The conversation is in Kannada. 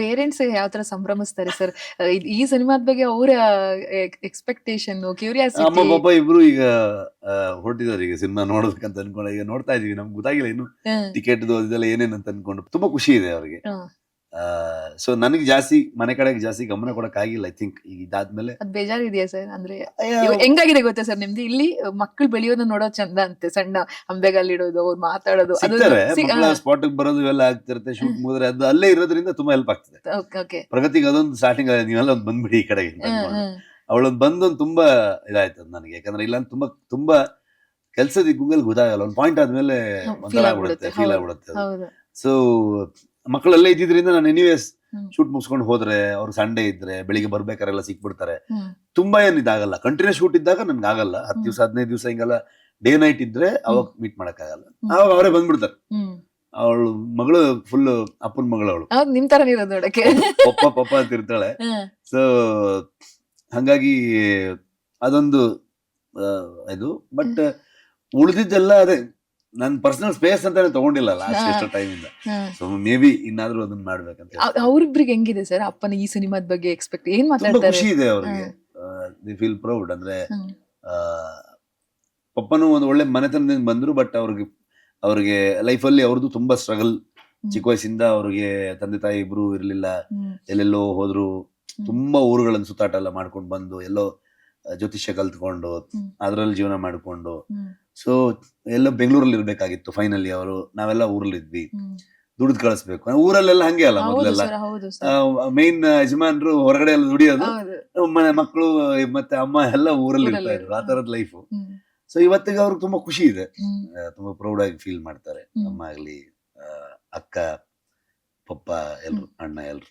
ಪೇರೆಂಟ್ಸ್ ಯಾವ ತರ ಸಂಭ್ರಮಿಸ್ತಾರೆ ಸರ್? ಈ ಸಿನಿಮಾದ ಬಗ್ಗೆ ಅವರ ಎಕ್ಸ್ಪೆಕ್ಟೇಷನ್ ಅಮ್ಮ ಕ್ಯೂರಿಯಾಸಿಟಿ ಪಾಪ ಇಬ್ರು ಈಗ ಹೊರಟಿದ್ದಾರೆ ಈಗ ಸಿನಿಮಾ ನೋಡ್ಬೇಕಂತ ಅನ್ಕೊಂಡು ಈಗ ನೋಡ್ತಾ ಇದೀವಿ. ನಮ್ಗೆ ಗೊತ್ತಾಗಿಲ್ಲ ಇನ್ನು ಟಿಕೆಟ್ ಇದೆಲ್ಲ ಏನೇನು ಅಂತ ಅನ್ಕೊಂಡು. ತುಂಬಾ ಖುಷಿ ಇದೆ ಅವ್ರಿಗೆ. ಸೊ ನನಗೆ ಜಾಸ್ತಿ ಮನೆ ಕಡೆಗೆ ಜಾಸ್ತಿ ಗಮನ ಕೊಡಕ್ ಆಗಿಲ್ಲ ಐ ಥಿಂಕ್ ಈಗ ಇದಾದ್ಮೇಲೆ ಅದ್ ಬೇಜಾರಿದೆಯಾ ಸರ್? ಅಂದ್ರೆ ಹೆಂಗಾಗಿದೆ ಗೊತ್ತಾ ಸರ್ ನಿಮ್ದು? ಇಲ್ಲಿ ಮಕ್ಕಳು ಬೆಳೆಯೋದನ್ನ ನೋಡೋ ಚಂದ ಅಂತೆ ಸಣ್ಣ ಅಂಬೆಗಾಲಿಡೋದು ಅವ್ರು ಮಾತಾಡೋದು. ಅದು ಸಿ- ಆ, ಸ್ಪಾಟ್ ಬರೋದು ಇವೆಲ್ಲ ಆಗ್ತಿರುತ್ತೆ ಶೂಟ್ ಮುಗಿದ್ರೆ ಅದು ಅಲ್ಲೇ ಇರೋದ್ರಿಂದ ತುಂಬಾ ಹೆಲ್ಪ್ ಆಗ್ತದೆ. Okay okay. ಪ್ರಗತಿಗೆ ಅದೊಂದು ಸ್ಟಾರ್ಟಿಂಗ್ ನೀವೆಲ್ಲ ಒಂದು ಬಂದ್ಬಿಡಿ ಈ ಕಡೆಗೆ. ಅಂತ ಅನ್ಕೊಂಡು. ಅವಳೊಂದು ಬಂದೊಂದು ತುಂಬಾ ಇದಾಯ್ತು ಅದ್ ನನಗೆ. ಯಾಕಂದ್ರೆ ಇಲ್ಲ ತುಂಬಾ ತುಂಬಾ ಕೆಲ್ಸದ ಗೂಗಲ್ ಗೊತ್ತಾಗಲ್ಲ ಒಂದು ಪಾಯಿಂಟ್ ಆದ್ಮೇಲೆ ಒಂಥರ Feel ಆಗ್ಬಿಡುತ್ತೆ. ಆಗ್ಬಿಡುತ್ತೆ, ಫೀಲ್ ಹೌದು. ಆಗ್ಬಿಡುತ್ತೆ ಹೌದು. ಸೊ ಮಕ್ಕಳೆಲ್ಲ ಇದ್ದಿದ್ರಿಂದ ನಾನು ಎನಿವೇಸ್ ಶೂಟ್ ಮುಗಿಸ್ಕೊಂಡು ಹೋದ್ರೆ ಅವ್ರು ಸಂಡೇ ಇದ್ರೆ ಬೆಳಿಗ್ಗೆ ಬರ್ಬೇಕಾರೆಲ್ಲ ಸಿಕ್ಬಿಡ್ತಾರೆ. ತುಂಬಾ ಏನ್ ಇದಾಗಲ್ಲ. ಕಂಟಿನ್ಯೂಸ್ ಶೂಟ್ ಇದ್ದಾಗ ನನ್ಗೆ ಆಗಲ್ಲ ಹತ್ತು. ದಿವಸ ಹದಿನೈದು ದಿವಸ ಹಿಂಗೆಲ್ಲ ಡೇ ನೈಟ್ ಇದ್ರೆ ಅವಾಗ ಮೀಟ್ ಮಾಡಕ್ ಆಗಲ್ಲ ಅವಾಗ ಅವರೇ ಬಂದ್ಬಿಡ್ತಾರೆ. ಅವಳು ಮಗಳು ಫುಲ್ ಅಪ್ಪನ ಮಗಳು ಅವಳು ನಿಮ್ ತರ ನೋಡಕ್ಕೆ. ಪಪ್ಪ ಪಪ್ಪ ಅಂತ ಇರ್ತಾಳೆ. ಸೊ ಹಂಗಾಗಿ ಅದೊಂದು ಇದು. ಬಟ್ ಉಳಿದಿದ್ದೆಲ್ಲ ಅದೇ ನನ್ ಪರ್ಸನಲ್ ಸ್ಪೇಸ್ ಅಂತಾನೆ ತಗೊಂಡಿಲ್ಲ ಲಾಸ್ಟ್ ಎಷ್ಟು. ಸೊ ಮೇ ಬಿ ಇನ್ನಾದ್ರೂ ಅದನ್ನ ಮಾಡ್ಬೇಕಂತ. ಅವ್ರಿಬ್ರಿಗೆ ಹೆಂಗಿದೆ ಸರ್? ಅಪ್ಪನ ಈ ಸಿನಿಮಾದ ಬಗ್ಗೆ ಎಕ್ಸ್ಪೆಕ್ಟ್ ಏನ್ ಮಾತಾಡ್ತಾರೆ? ಖುಷಿ ಇದೆ ಅವ್ರಿಗೆ. ದಿ ಫೀಲ್ ಪ್ರೌಡ್ ಅಂದ್ರೆ ಪಪ್ಪನು ಒಂದು ಒಳ್ಳೆ ಮನೆತನದಿಂದ ಬಂದ್ರು ಬಟ್ ಅವ್ರಿಗೆ ಅವ್ರಿಗೆ ಲೈಫಲ್ಲಿ ಅವ್ರದ್ದು ತುಂಬಾ ಸ್ಟ್ರಗಲ್ ಚಿಕ್ಕ ವಯಸ್ಸಿಂದ ಅವ್ರಿಗೆ ತಂದೆ ತಾಯಿ ಇಬ್ರು ಇರ್ಲಿಲ್ಲ. ಎಲ್ಲೆಲ್ಲೋ ಹೋದ್ರು ತುಂಬಾ ಊರುಗಳನ್ನ ಸುತ್ತಾಟ ಎಲ್ಲ ಮಾಡ್ಕೊಂಡು ಬಂದು ಎಲ್ಲೋ ಜ್ಯೋತಿಷ್ಯ ಕಲ್ತ್ಕೊಂಡು. ಅದ್ರಲ್ಲಿ ಜೀವನ ಮಾಡ್ಕೊಂಡು. ಸೊ ಎಲ್ಲ ಬೆಂಗಳೂರಲ್ಲಿ ಇರ್ಬೇಕಾಗಿತ್ತು ಫೈನಲಿ ಅವರು. ನಾವೆಲ್ಲ ಊರಲ್ಲಿ ಇದ್ವಿ ಹ್ಮ್. ದುಡ್ದು ಕಳಿಸ್ಬೇಕು. ಊರಲ್ಲೆಲ್ಲ ಹಂಗೆ ಅಲ್ಲ ಮೊದಲೆಲ್ಲ. ಮೈನ್ ಯಜಮಾನ್ರು ಹೊರಗಡೆ ಎಲ್ಲ ದುಡಿಯೋದು ಮನೆ ಮಕ್ಕಳು ಮತ್ತೆ ಅಮ್ಮ ಎಲ್ಲ ಊರಲ್ಲಿ ಇರ್ತಾ ಇದ್ರು ಆ ತರದ ಲೈಫ್. ಸೊ ಇವತ್ತಿಗೆ ಅವ್ರಿಗೆ ತುಂಬಾ ಖುಷಿ ಇದೆ. ತುಂಬಾ ಪ್ರೌಡ್ ಆಗಿ ಫೀಲ್ ಮಾಡ್ತಾರೆ. ಅಮ್ಮ ಆಗ್ಲಿ ಅಕ್ಕ ಪಪ್ಪ ಎಲ್ರು ಅಣ್ಣ ಎಲ್ರು.